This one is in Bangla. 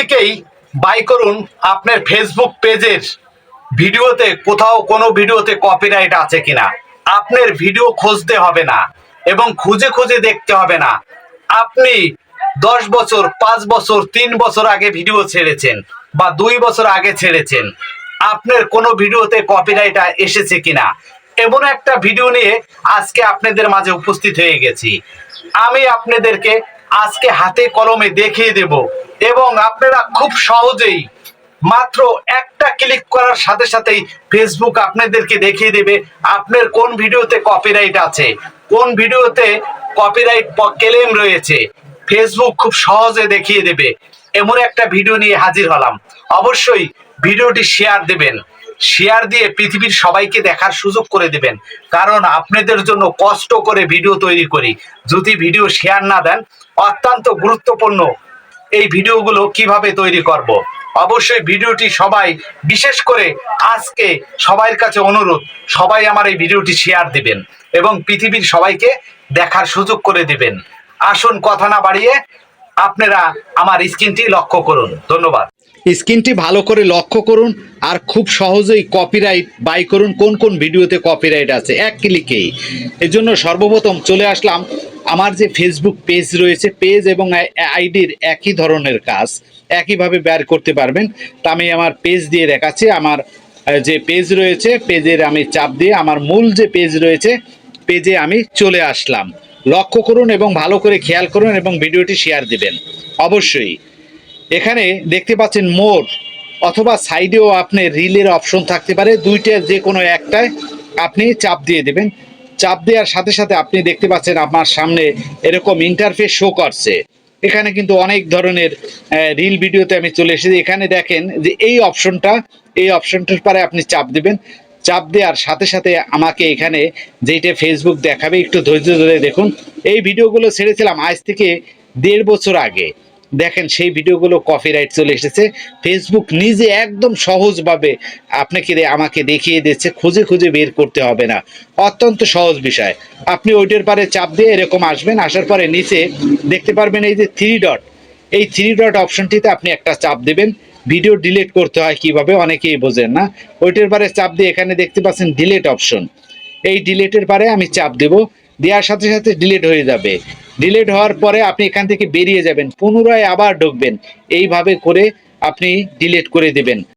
ক্লিকেই বাই করুন আপনার ফেসবুক পেজের ভিডিওতে, কোথাও কোনো ভিডিওতে কপিরাইট আছে কিনা। আপনার ভিডিও খুঁজতে হবে না এবং খুঁজে খুঁজে দেখতে হবে না। আপনি দশ বছর, পাঁচ বছর, তিন বছর আগে ভিডিও ছেড়েছেন বা দুই বছর আগে ছেড়েছেন। আপনার কোনো ভিডিওতে কপিরাইট এসেছে কিনা? এমন একটা ভিডিও নিয়ে আজকে আপনাদের মাঝে উপস্থিত হয়ে গেছি। আমি আপনাদেরকে আজকে হাতে কলমে দেখিয়ে দেব এবং আপনারা খুব সহজেই মাত্র একটা ক্লিক করার সাথে সাথেই ফেসবুক আপনাদেরকে দেখিয়ে দেবে আপনার কোন ভিডিওতে কপিরাইট আছে, কোন ভিডিওতে কপিরাইট ক্লেম রয়েছে। ফেসবুক খুব সহজে দেখিয়ে দেবে। এমন একটা ভিডিও নিয়ে হাজির হলাম। অবশ্যই ভিডিওটি শেয়ার দেবেন। শেয়ার দিয়ে পৃথিবীর সবাইকে দেখার সুযোগ করে দেবেন। কারণ আপনাদের জন্য কষ্ট করে ভিডিও তৈরি করি। যদি ভিডিও শেয়ার না দেন, অত্যন্ত গুরুত্বপূর্ণ এই ভিডিওগুলো কীভাবে তৈরি করব। অবশ্যই ভিডিওটি সবাই, বিশেষ করে আজকে সবার কাছে অনুরোধ, সবাই আমার এই ভিডিওটি শেয়ার দিবেন এবং পৃথিবীর সবাইকে দেখার সুযোগ করে দিবেন। আসুন কথা না বাড়িয়ে আপনারা আমার স্ক্রিনটি লক্ষ্য করুন। ধন্যবাদ। স্ক্রিনটি ভালো করে লক্ষ্য করুন আর খুব সহজেই কপিরাইট বাই করুন, কোন কোন ভিডিওতে কপিরাইট আছে, এক ক্লিকেই এর জন্য সর্বপ্রথম চলে আসলাম আমার যে ফেসবুক পেজ রয়েছে পেজ এবং আইডির একই ধরনের কাজ, একইভাবে বের করতে পারবেন। তা আমি আমার পেজ দিয়ে দেখাচ্ছি। আমার যে পেজ রয়েছে পেজের আমি চাপ দিয়ে আমার মূল যে পেজ রয়েছে পেজে আমি চলে আসলাম। লক্ষ্য করুন এবং ভালো করে খেয়াল করুন এবং ভিডিওটি শেয়ার দিবেন। অবশ্যই, এখানে দেখতে পাচ্ছেন মোর অথবা সাইডেও আপনি রিলের অপশন থাকতে পারে। দুইটা যে কোনো একটায় আপনি চাপ দিয়ে দেবেন। চাপ দেওয়ার সাথে সাথে আপনি দেখতে পাচ্ছেন আপনার সামনে এরকম ইন্টারফেস শো করছে। এখানে কিন্তু অনেক ধরনের রিল ভিডিওতে আমি চলে এসেছি। এখানে দেখেন যে এই অপশনটা এই অপশনটার পরে আপনি চাপ দেবেন। চাপ দেওয়ার সাথে সাথে আমাকে এখানে যেটা ফেসবুক দেখাবে, একটু ধৈর্য ধরে দেখুন। এই ভিডিওগুলো ছেড়েছিলাম আজ থেকে দেড় বছর আগে। দেখেন সেই ভিডিওগুলো কপিরাইট চলে এসেছে। ফেসবুক নিজে একদম সহজভাবে আপনাকে আমাকে দেখিয়ে দিচ্ছে, খুঁজে খুঁজে বের করতে হবে না। অত্যন্ত সহজ বিষয়। আপনি ওইটার পারে চাপ দিয়ে এরকম আসবেন, আসার পরে নিচে দেখতে পারবেন এই যে থ্রি ডট এই থ্রি ডট অপশনটিতে আপনি একটা চাপ দেবেন। ভিডিও ডিলিট করতে হয় কীভাবে অনেকেই বোঝেন না। ওইটার পারে চাপ দিয়ে এখানে দেখতে পাচ্ছেন ডিলিট অপশন এই ডিলেটের পারে আমি চাপ দেব, দেওয়ার সাথে সাথে ডিলিট হয়ে যাবে। ডিলিট হওয়ার পরে আপনি এখান থেকে বেরিয়ে যাবেন, পুনরায় আবার ঢুকবেন। এইভাবে করে আপনি ডিলেট করে দেবেন।